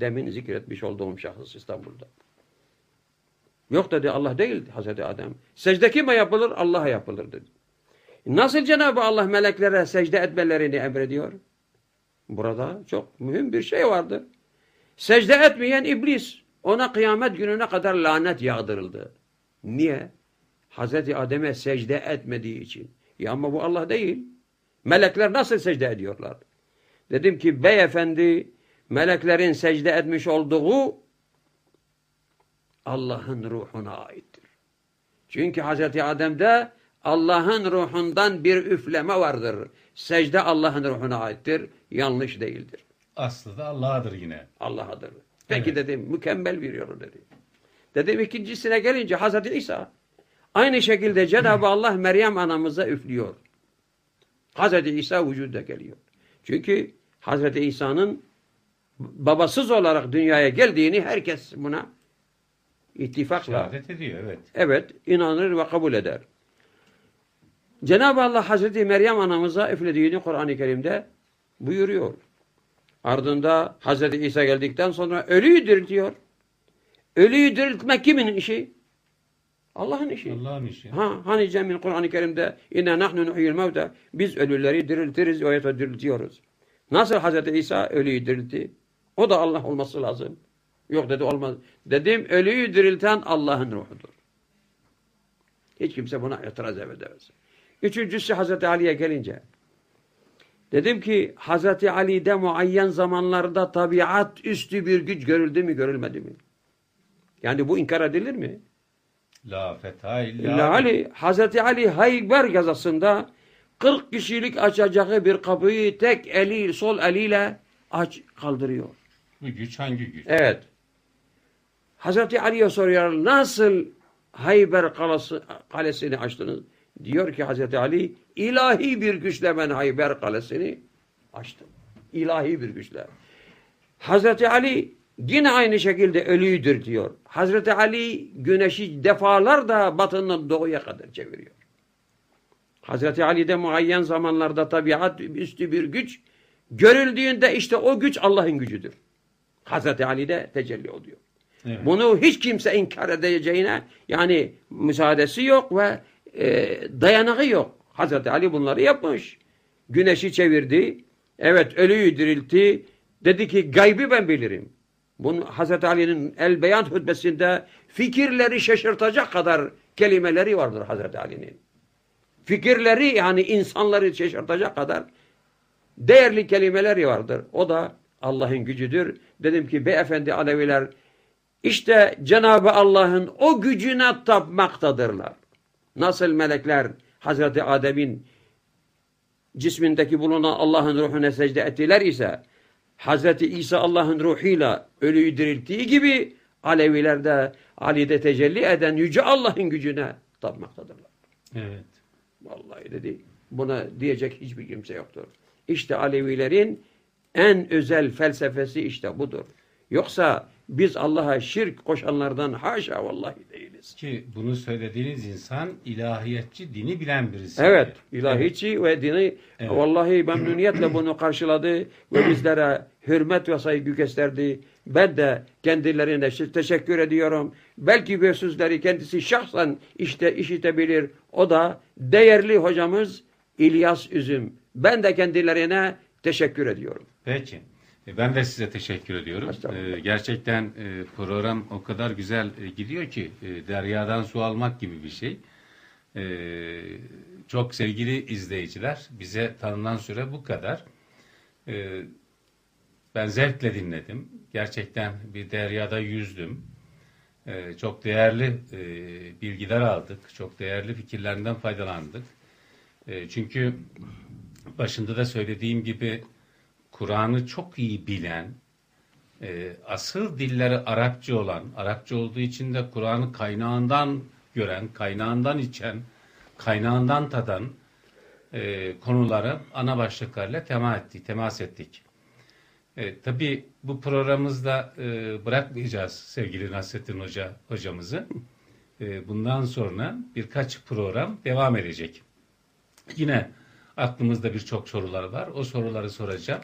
Demin zikretmiş olduğum şahıs İstanbul'da. Yok dedi Allah değil Hazreti Adem. Secde kime yapılır? Allah'a yapılır dedi. Nasıl Cenab-ı Allah meleklere secde etmelerini emrediyor? Burada çok mühim bir şey vardır. Secde etmeyen iblis ona kıyamet gününe kadar lanet yağdırıldı. Niye? Hazreti Adem'e secde etmediği için. Ya ama bu Allah değil. Melekler nasıl secde ediyorlar? Dedim ki beyefendi meleklerin secde etmiş olduğu Allah'ın ruhuna aittir. Çünkü Hazreti Adem'de Allah'ın ruhundan bir üfleme vardır. Secde Allah'ın ruhuna aittir. Yanlış değildir. Aslı da Allah'adır yine. Allah'adır. Peki Evet. dedim mükemmel bir yolu dedi. Dedim ikincisine gelince Hazreti İsa aynı şekilde Cenab-ı Allah Meryem anamıza üflüyor. Hazreti İsa vücuda geliyor. Çünkü Hazreti İsa'nın babasız olarak dünyaya geldiğini herkes buna ittifakla Şehadet ediyor evet. Evet, inanır ve kabul eder. Cenab-ı Allah Hazreti Meryem anamıza üflediğini Kur'an-ı Kerim'de buyuruyor. Ardında Hazreti İsa geldikten sonra ölüyü diriltiyor. Ölüyü diriltmek kimin işi? Allah'ın işi. Allah'ın işi. Ha, hani Cemil Kur'an-ı Kerim'de inne nahnu nuhyil mevte biz ölüleri diriltiriz ve yata diriltiyoruz. Nasıl Hazreti İsa ölüyü diriltti? O da Allah olması lazım. Yok dedi olmaz. Dedim ölüyü dirilten Allah'ın ruhudur. Hiç kimse buna itiraz edemez. Üçüncüsü Hazreti Ali'ye gelince. Dedim ki Hazreti Ali'de muayyen zamanlarda tabiat üstü bir güç görüldü mü görülmedi mi? Yani bu inkar edilir mi? La fetha illa, Ali, Hazreti Ali Hayber gazasında 40 kişilik açacağı bir kapıyı tek eli, sol eliyle aç kaldırıyor. Bu güç hangi güç? Evet. Hazreti Ali'ye soruyor nasıl Hayber kalesi, kalesini açtınız? Diyor ki Hazreti Ali ilahi bir güçle ben Hayber kalesini açtım. İlahi bir güçle. Hazreti Ali yine aynı şekilde ölüyüdür diyor. Hazreti Ali güneşi defalarca batından doğuya kadar çeviriyor. Hazreti Ali'de muayyen zamanlarda tabiat üstü bir güç görüldüğünde işte o güç Allah'ın gücüdür. Hazreti Ali'de tecelli oluyor. Evet. Bunu hiç kimse inkar edeceğine yani müsaadesi yok ve e, dayanağı yok. Hazreti Ali bunları yapmış. Güneşi çevirdi. Evet ölüyü diriltti. Dedi ki gaybı ben bilirim. Bunun Hazreti Ali'nin El Beyan hutbesinde fikirleri şaşırtacak kadar kelimeleri vardır Hazreti Ali'nin. Fikirleri yani insanları şaşırtacak kadar değerli kelimeleri vardır. O da Allah'ın gücüdür. Dedim ki beyefendi Aleviler işte Cenab-ı Allah'ın o gücüne tapmaktadırlar. Nasıl melekler Hazreti Adem'in cismindeki bulunan Allah'ın ruhuna secde ettiler ise Hazreti İsa Allah'ın ruhuyla ölüyü dirilttiği gibi Aleviler de Ali'de tecelli eden yüce Allah'ın gücüne tapmaktadırlar. Evet. Vallahi dedi buna diyecek hiçbir kimse yoktur. İşte Alevilerin en özel felsefesi işte budur. Yoksa biz Allah'a şirk koşanlardan haşa vallahi değiliz. Ki bunu söylediğiniz insan ilahiyetçi dini bilen birisi. Evet, ilahiçi ve dini Evet. vallahi memnuniyetle bunu karşıladı ve bizlere hürmet ve saygı gösterdi. Ben de kendilerine teşekkür ediyorum. Belki bir sözleri kendisi şahsen işte işitebilir. O da değerli hocamız İlyas Üzüm. Ben de kendilerine teşekkür ediyorum. Peki. E, Ben de size teşekkür ediyorum. Estağfurullah. E, Gerçekten e, program o kadar güzel e, gidiyor ki e, deryadan su almak gibi bir şey. E, Çok sevgili izleyiciler, bize tanınan süre bu kadar. E, Ben zevkle dinledim. Gerçekten bir deryada yüzdüm. E, Çok değerli e, bilgiler aldık. Çok değerli fikirlerinden faydalandık. E, Çünkü başında da söylediğim gibi Kur'an'ı çok iyi bilen, e, asıl dilleri Arapça olan, Arapça olduğu için de Kur'an'ı kaynağından gören, kaynağından içen, kaynağından tadan e, konuları ana başlıklarla tema ettik, temas ettik. E, tabii bu programımızda e, bırakmayacağız sevgili Nasrettin Hoca hocamızı. E, bundan sonra birkaç program devam edecek. Yine aklımızda birçok sorular var. O soruları soracağım.